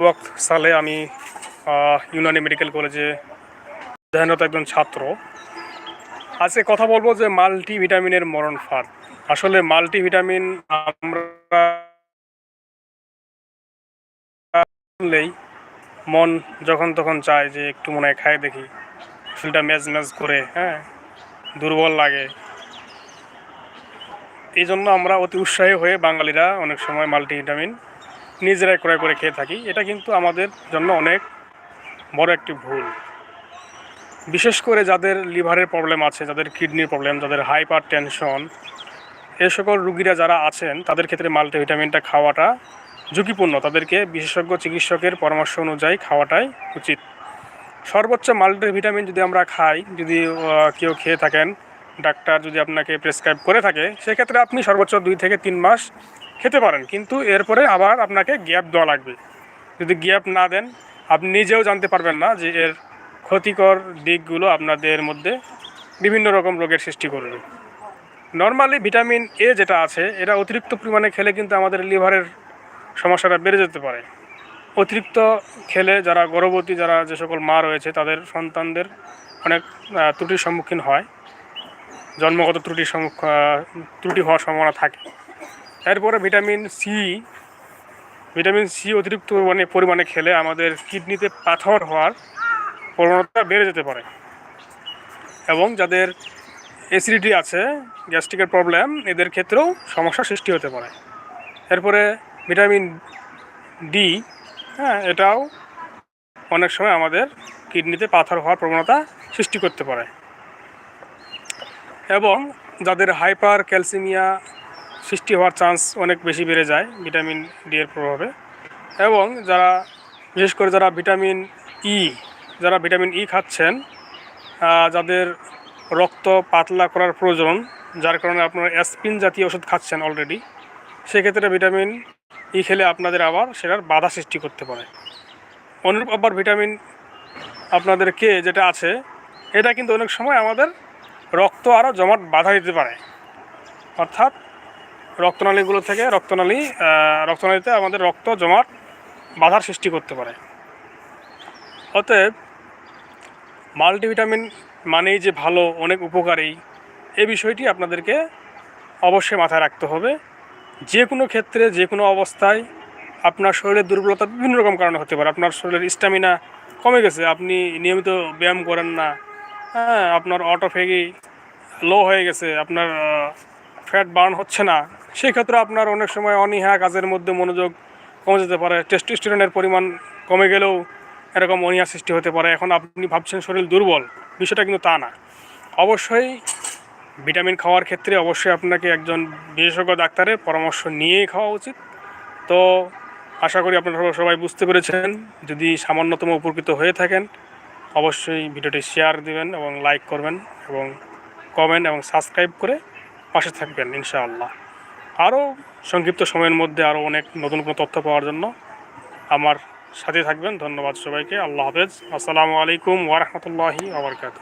ওয়াক্ত সালে আমি ইউনানি মেডিকেল কলেজে অধ্যয়নরত একজন ছাত্র। আজকে কথা বলব যে মাল্টি ভিটামিনের মরণ ফাঁদ। আসলে মাল্টি ভিটামিন আমরা শুনলেই মন যখন তখন চায় যে একটু মনে হয় খাই দেখি শরীরটা ম্যাজ ম্যাজ করে হ্যাঁ দুর্বল লাগে। এই জন্য আমরা অতি উৎসাহী হয়ে বাঙালিরা অনেক সময় মাল্টিভিটামিন নিজেরাই ক্রয় করে খেয়ে থাকি, এটা কিন্তু আমাদের জন্য অনেক বড় একটি ভুল। বিশেষ করে যাদের লিভারের প্রবলেম আছে, যাদের কিডনির প্রবলেম, যাদের হাইপার টেনশন এ সকল রুগীরা যারা আছেন, তাদের ক্ষেত্রে মাল্টিভিটামিনটা খাওয়াটা ঝুঁকিপূর্ণ। তাদেরকে বিশেষজ্ঞ চিকিৎসকের পরামর্শ অনুযায়ী খাওয়াটাই উচিত। সর্বোচ্চ মাল্টিভিটামিন যদি আমরা খাই, যদি কেউ খেয়ে থাকেন, ডাক্তার যদি আপনাকে প্রেসক্রাইব করে থাকে, সেক্ষেত্রে আপনি সর্বোচ্চ দুই থেকে তিন মাস খেতে পারেন, কিন্তু এরপরে আবার আপনাকে গ্যাপ দেওয়া লাগবে। যদি গ্যাপ না দেন, আপনি নিজেও জানতে পারবেন না যে এর ক্ষতিকর দিকগুলো আপনাদের মধ্যে বিভিন্ন রকম রোগের সৃষ্টি করবে। নর্মালি ভিটামিন এ যেটা আছে, এটা অতিরিক্ত পরিমাণে খেলে কিন্তু আমাদের লিভারের সমস্যাটা বেড়ে যেতে পারে। অতিরিক্ত খেলে যারা গর্ভবতী, যারা যে সকল মা রয়েছে, তাদের সন্তানদের অনেক ত্রুটির সম্মুখীন হয়। জন্মগত ত্রুটির সম্মুখ ত্রুটি হওয়ার সম্ভাবনা থাকে। এরপরে ভিটামিন সি ভিটামিন সি অতিরিক্ত পরিমাণে পরিমাণে খেলে আমাদের কিডনিতে পাথর হওয়ার প্রবণতা বেড়ে যেতে পারে। এবং যাদের অ্যাসিডিটি আছে, গ্যাস্ট্রিকের প্রবলেম, এদের ক্ষেত্রেও সমস্যা সৃষ্টি হতে পারে। এরপরে ভিটামিন ডি হ্যাঁ এটাও অনেক সময় আমাদের কিডনিতে পাথর হওয়ার প্রবণতা সৃষ্টি করতে পারে। এবং যাদের হাইপার ক্যালসিমিয়া সৃষ্টি হওয়ার চান্স অনেক বেশি বেড়ে যায় ভিটামিন ডি এর প্রভাবে। এবং যারা, বিশেষ করে যারা ভিটামিন ই, যারা ভিটামিন ই খাচ্ছেন যাদের রক্ত পাতলা করার প্রয়োজন, যার কারণে আপনারা অ্যাসপিন জাতীয় ওষুধ খাচ্ছেন অলরেডি সেক্ষেত্রে ভিটামিন ই খেলে আপনাদের আবার সেটার বাধা সৃষ্টি করতে পারে। অনুরূপ আবার ভিটামিন আপনাদের কে যেটা আছে, এটা কিন্তু অনেক সময় আমাদের রক্ত আরও জমাট বাধা দিতে পারে। অর্থাৎ রক্তনালীগুলো থেকে রক্তনালী রক্তনালীতে আমাদের রক্ত জমাট বাধার সৃষ্টি করতে পারে। অতএব মাল্টিভিটামিন মানেই যে ভালো, অনেক উপকারী এই বিষয়টি আপনাদেরকে অবশ্যই মাথায় রাখতে হবে। যে কোনো ক্ষেত্রে, যে কোনো অবস্থায় আপনার শরীরের দুর্বলতা বিভিন্ন রকম কারণে হতে পারে। আপনার শরীরের স্ট্যামিনা কমে গেছে, আপনি নিয়মিত ব্যায়াম করেন না। হ্যাঁ আপনার অটোফেগি লো হয়ে গেছে, আপনার ফ্যাট বার্ন হচ্ছে না সেই ক্ষেত্রে আপনার অনেক সময় অনীহা কাজের মধ্যে মনোযোগ কমে যেতে পারে টেস্টোস্টেরনের পরিমাণ কমে গেলেও এরকম অনীহা সৃষ্টি হতে পারে। এখন আপনি ভাবছেন শরীর দুর্বল, বিষয়টা কিন্তু তা না। অবশ্যই ভিটামিন খাওয়ার ক্ষেত্রে অবশ্যই আপনাকে একজন বিশেষজ্ঞ ডাক্তারের পরামর্শ নিয়েই খাওয়া উচিত। তো আশা করি আপনারা সবাই বুঝতে পেরেছেন। যদি সামান্যতম উপকৃত হয়ে থাকেন, অবশ্যই ভিডিওটি শেয়ার দিবেন এবং লাইক করবেন এবং কমেন্ট এবং সাবস্ক্রাইব করে পাশে থাকবেন, ইনশাআল্লাহ। আরও সংক্ষিপ্ত সময়ের মধ্যে আরও অনেক নতুন কোনো তথ্য পাওয়ার জন্য আমার সাথে থাকবেন। ধন্যবাদ সবাইকে। আল্লাহ হাফেজ। আসসালামু আলাইকুম ওয়ারহমতুল্লাহি আবরকাত